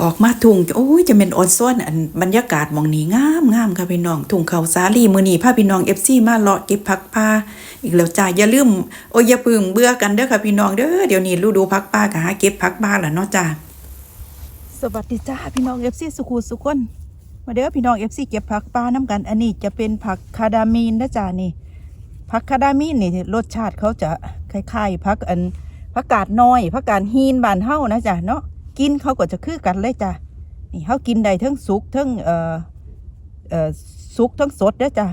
ออกมาทุ่งโอ้ยจะเป็นอดซ้อนอันบรรยากาศมองนี้งามงามค่ะพี่น้องทุ่งเขาสาลีมือนีผ้าพี่น้อง FC มาเลาะเก็บผักปลาอีกแล้วจ้าอย่าลืมโอ้ยอย่าพึ่งเบื่อกันเด้อค่ะพี่น้องเด้อเดี๋ยวนี้ฤดูผักปลาก็หาเก็บผักปลาแล้วเนาะจ้าสวัสดีจ้าพี่น้องเอฟซีสุขุสุขคนมาเด้อพี่น้องเอฟซีเก็บผักปลาน้ำกัน อันนี้จะเป็นผักคาดามีนนะจ้านี่ผักคาดามีนนี่รสชาติเขาจะคล้ายๆผักอันผักกาดน้อยผักกาดฮีนบานเฮานะจ้าเนาะ กินเขาก็จะคือกันเลยจ้ะนี่เขากินได้ทั้งสุกทั้งเอ่อเอ่อสุกทั้งสดเด้อจ้า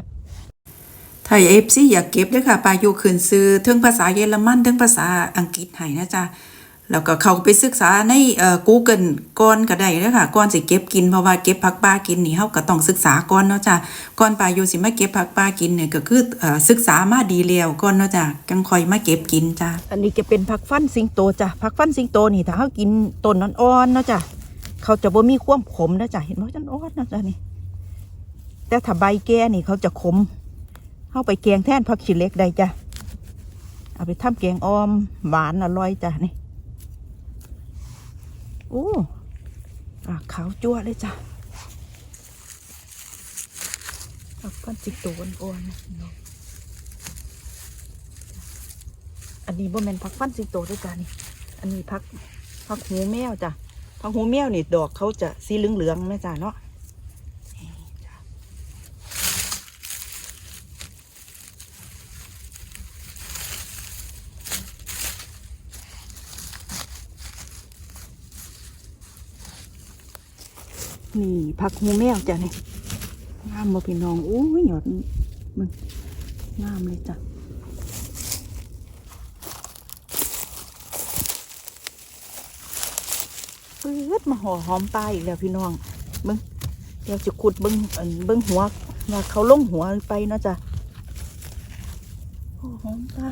ถ้า FC อยากเก็บเด้อค่ะปลาอยู่ขึ้นซื้อทั้งภาษาเยอรมันทั้งภาษาอังกฤษให้นะจ้ะ แล้วก็เขาไปศึกษาในเอ่อ Google ก่อนก็ได้เด้อค่ะก่อนสิเก็บกินเพราะว่าเก็บผักปลากินนี่เฮาก็ต้องศึกษาก่อนเนาะจ้าก่อนปลาอยู่สิมาเก็บผักปลากินเนี่ยก็คือเอ่อศึกษามาดีแล้วก่อนเนาะจ้าจังค่อยมาเก็บกินจ้าอันนี้จะเป็นผักฟันสิงโตจ้ะผักฟันสิงโตนี่ถ้าเขากินต้นอ่อนๆเนาะจ้ะเขาจะบ่มีความขมนะจ้ะเห็นไหมจันอ่อนนะจ้ะนี่แต่ถ้าใบแก่นี่เขาจะขมเข้าไปแกงแทนผักชีเล็กได้จ้ะ เอาไปทำแกงออมหวานอร่อยจ้ะนี่ โอ้อะขาวจั่วเลยจ้ะผักฟันสิงโตอ่อนๆนะน้องอันนี้บ่แมนพักฟันสิงโตด้วยจ้ะนี่ อันนี้พักพักหูแมวจ้ะพักหูแมวนี่ดอกเขาจะสีเหลืองๆนะจ้ะเนาะ นี่ผักหูแมวจ้ะนี่งามบ่พี่น้องโอ้ยหยอดมันงามเลยจ้ะปื๊ดมาห่อหอมปลาอีกแล้วพี่น้องเบิ้งเดี๋ยวจะขุดเบิ้งอันเบิ้งหัวว่าเขาลงหัวไปเนาะจ้ะโอ้หอมปลา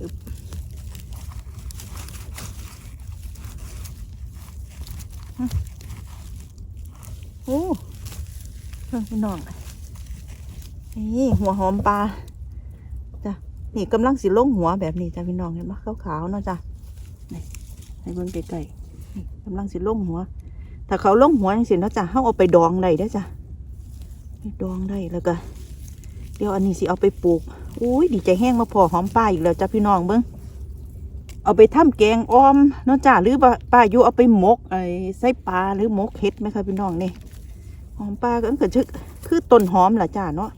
อึ๊บฮะ โอ้เพิ่งพี่น้องนี่หัวหอมปลาจะนี่กำลังสิลงหัวแบบนี้จ้ะพี่น้องเห็นไหมขาวๆเนาะจ้ะนี่ให้เบิ่งใกล้ๆนี่กำลังสิลงหัวถ้าเขาลงหัวจังสิเนาะจ้ะเฮาเอาไปดองได้เด้จ้ะดองได้แล้วก็เดี๋ยวอันนี้สิเอาไปปลูกอุ้ยดีใจแห้งมาพอหอมป้าอีกแล้วจ้ะพี่น้องเบิ่ง เอาไปทำแกงอ้อมเนาะจ้ะหรือว่าป้าอยู่เอาไปหมกไอ้ไส้ปลาหรือหมกเห็ดไหมคะพี่น้องนี่หอมป้าก็คือคือต้นหอมละจ้ะเนาะ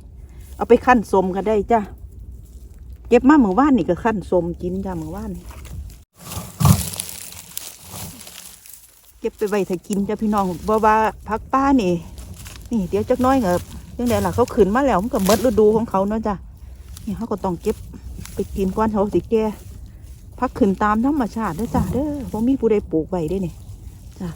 เอาไปขั้นสมก็ได้จ้ะเก็บมาเมื่อวานนี่ก็ขั้นสมกินจ้าเมื่อวานเก็บไปไว้ถ้ากินจ้าพี่น้องบ่ว่าพักป้านี่ นี่เดี๋ยวจักน้อยเงบยังไงล่ะเขาขึ้นมาแล้วมันก็เบิดฤดูของเขาเนาะจ้ะนี่เขาก็ต้องเก็บไปกินก่อนเขาสิแก่ พักขึ้นตามธรรมชาติเด้อจ้ะเด้อบ่มีผู้ใดปลูกไว้เด้เนี่ยจ้ะ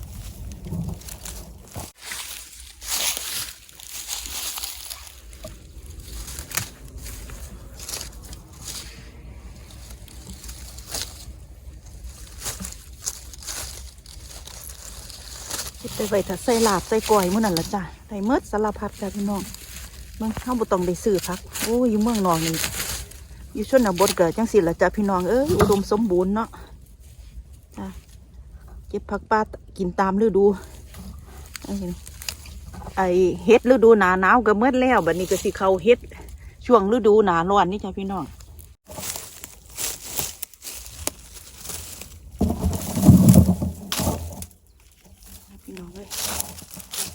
ไปไว้ถ้าใส่ลาบใส่ก้อยมื้อนั้นละจ้ะได้เมดสารพัดจ้ะพี่น้องเมืองเข้าบ่ต้องได้ซื้อพัก โอ้ยอยู่เมืองนอกนี่ อยู่ชนบทก็จังสิละจ้ะพี่น้องเอ้ยอุดมสมบูรณ์เนาะจ้ะเก็บผักปลากินตามฤดูไอเฮ็ดฤดูหนาหนาวก็เมื่อแล้วบัดนี้ก็สิเขาเฮ็ดช่วงฤดูหนาร้อนนี่จ้ะพี่น้องพี่น้องเลย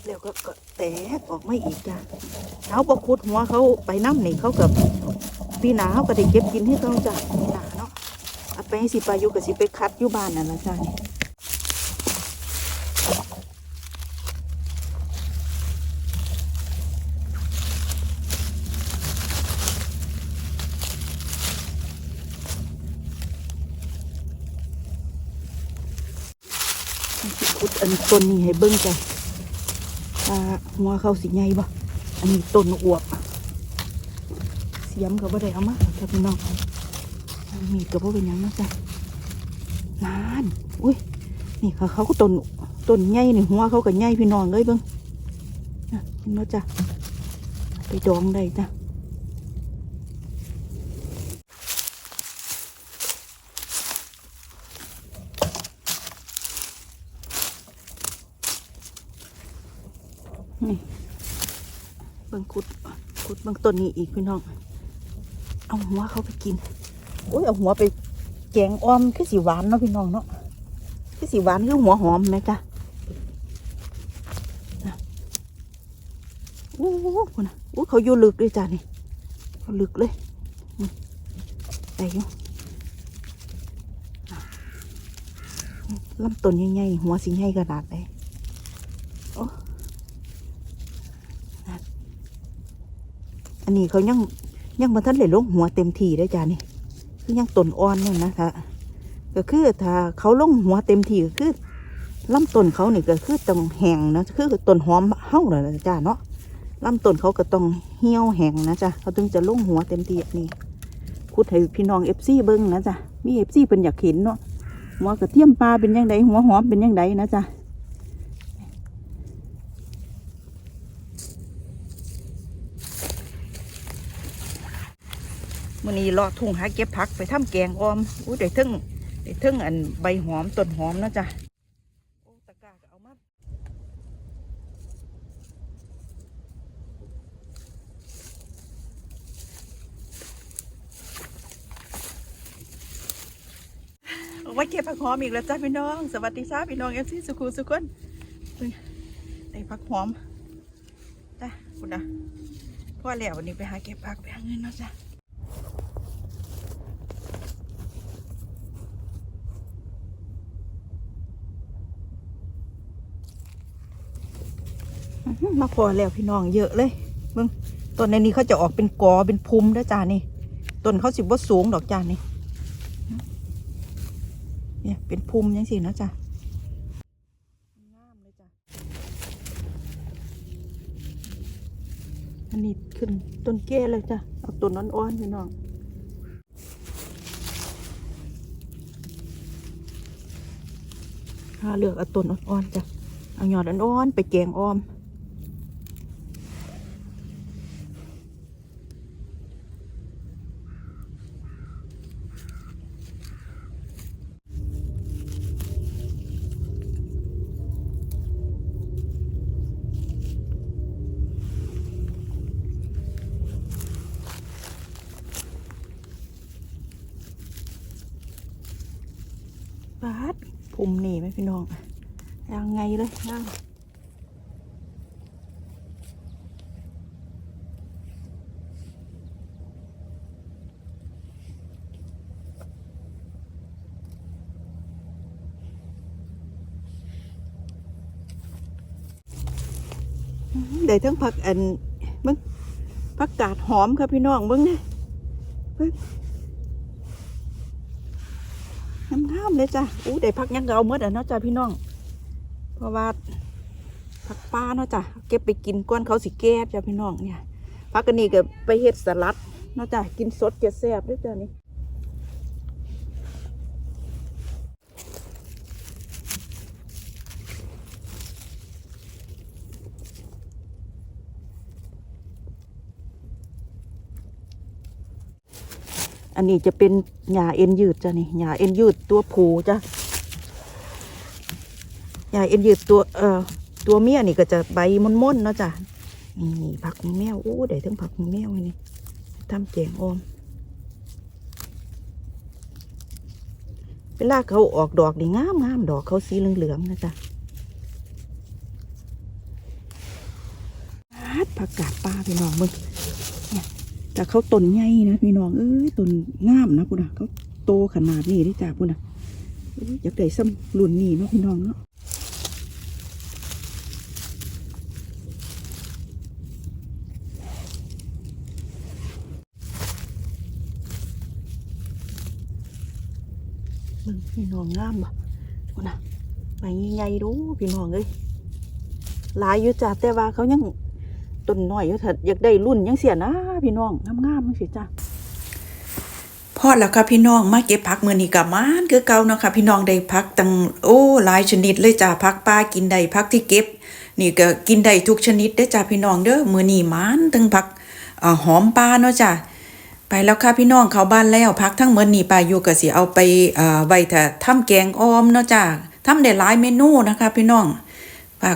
เดี๋ยวก็แตกออกไม่อีกจ้ะเขาบอคุดหัวเขาไปน้ำนี่เขากับ ปีหนาเขาก็ได้เก็บกินให้เขาจ้ะปีหนาเนาะเอาไปให้สิไปาอยู่กับสิไปคัดอยู่บ้านนั่นละจ้ะขุดอันต้นนี้ให้เบิ้งจ้ะหัวเขาสิใหญ่บ่อันนี้ต้นอวบ สียมกับบ่ได้เอามาจ้ะพี่น้องมีกับว่เป็นยังนะจ้ะนานอุ้ยนี่เขาเขาก็ต้นต้นใหญ่นึ่งหัวเขากับใหญ่พี่น้องเลยเบิ้งเห็นไหมจ้ะไปดองได้จ้ะนี่เบิ้งขุดขุดบิ้งต้นนี้อีกพี่น้อง เอาหัวเขาไปกินโอ้ยเอาหัวไปแกงอ้อมคือสีหวานเนาะพี่น้องเนาะคือสีหวานคือหัวหอมไหมจ๊ะน่ะโอ้โหคุณนะโอ้เขาอยู่ลึกด้วยจ้ะนี่เขาลึกเลยไปอยู่ลำต้นใหญ่ๆหัวสีใหญ่ขนาดไหนโอ้นั่นอันนี้เขายัง ยังมาทันเลยลงหัวเต็มทีได้จ้านี่คือยังต้นอ่อนเนี่ยนะถ้าก็คือถ้าเขาลงหัวเต็มทีก็คือลำต้นเขานี่ก็คือต้องแห้งนะคือต้นหอมเฮ้าเลยนะจ้าเนาะลำต้นเขาก็ต้องเหี่ยวแห้งนะจ้ะเขาถึงจะลงหัวเต็มทีแบบนี้พูดให้พี่น้องเอฟซีเบิ้งนะจ้ะมีเอฟซีเป็นอยากเห็นเนาะหัวกระเทียมปลาเป็นยังไงหัวหอมเป็นยังไงนะจ้ะ มื่อนี้เลาะทุ่งหาเก็บผักไปทำแกงออมอู้ได้ทึ่งได้ทึ่งอันใบหอมต้นหอมเนาะจ้ะโอ้ตะกร้าก็เอามาเอาเก็บผักหอมอีกแล้วจ้าพี่น้อง สวัสดีจ้าพี่น้องเอฟซีสุขุสุขคนได้ผักหอมจ้าคุณนะพ่อแล้ววันนี้ไปหาเก็บผักไปหาเงินเนาะจ้าอื้อหือ มาพอแล้วพี่น้องเยอะเลยเบิ่งต้นในนี้เขาจะออกเป็นกอเป็นพุ่มเด้อจ้านี่ต้นเขาสิบ่สูงดอกจ้านี่เนี่ยเป็นภูมิยังสินะจ๊ะงามเลยจ้ะอันนี้ขึ้นต้นแก่เลยจ้ะเอาต้นอ่อนๆพี่น้องถ้าเลือกเอาต้นอ่อนๆจ้ะเอาหยอดอ่อนๆไปแกงอ้อม บาดภูมินี่ไหมพี่น้องยังไงเลยย่างได้ทั้งผักอันเบิ้งผักกาดหอมครับพี่น้องเบิ้งนะเบิ้ง งามๆเลยจ้ะอู้ได้พักยังเอาเมื่ออะเนาะจ้ะพี่น้อง เพราะว่าผักป้าเนาะจ้ะเก็บไปกินก้อนเขาสิแก้จ้ะพี่น้องเนี่ยพักกันนี่ก็ไปเฮ็ดสลัดเนาะจ้ะกินสดจะแซ่บด้วยจ้ะนี่ นนี้จะเป็นหญ้าเอ็นยืดจ้ะนี่หญ้าเอ็นยืดตัวผูจ้ะหญ้าเอ็นยืดตัวเอ่อตัวเมียนี่ก็จะใบม่นๆเนาะจ้ะนี่ผักแมวโอ้ได้ทั้งผักแมวนี่ทำแจงอมเวลาเขาออกดอกนี่งามงามดอกเขาสีเหลืองๆนะจ๊ะฮัดผักกาดปลาพี่น้องมึง แต่เขาต้นใหญ่นะพี่น้องเอ้ยต้นงามนะพุ่นนะเขาโตขนาดนี้ได้จ้าพุ่นนะอยากได้ซ้ำรุ่นนี้เนาะพี่น้องเนาะพี่น้องงามบ่พุ่นนะไปใหญ่ๆดูพี่น้องเอ้ยหลายอยู่จ้าแต่ว่าเขายัง ต้นน้อยอยู่เถิดอยากได้รุ่นยังเสียนะพี่น้องงามๆมั้งสิจ้าพอแล้วค่ะพี่น้องมาเก็บผักมือนี้กับมานคือเก่าเนาะค่ะพี่น้องได้ผักตั้งโอ้หลายชนิดเลยจ้าผักป่ากินได้ผักที่เก็บ นี่ก็กินได้ทุกชนิดได้จ้าพี่น้องเด้อมือนี้มานทั้งผักอหอมป่าเนาะจ้าไปแล้วค่ะพี่น้องเข้าบ้านแล้วผักทั้งมื้อนี้ป้าอยู่ก็สิเอาไปไว้ถ้าทำแกงอ้อมเนาะจ้าทำได้หลายเมนูนะคะ พี่น้อง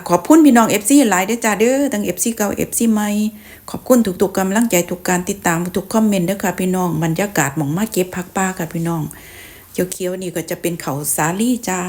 ขอบคุณพี่น้องเอฟซีหลายเด้อจ้าเด้อทั้งเอฟซีเก่าเอฟซีใหม่ขอบคุณทุกๆกำลังใจทุกการติดตามทุกคอมเมนต์เด้อค่ะพี่น้องบรรยากาศหมองมาเก็บพักป้าค่ะพี่น้องเขียวๆนี่ก็จะเป็นเขาสาลี่จ้า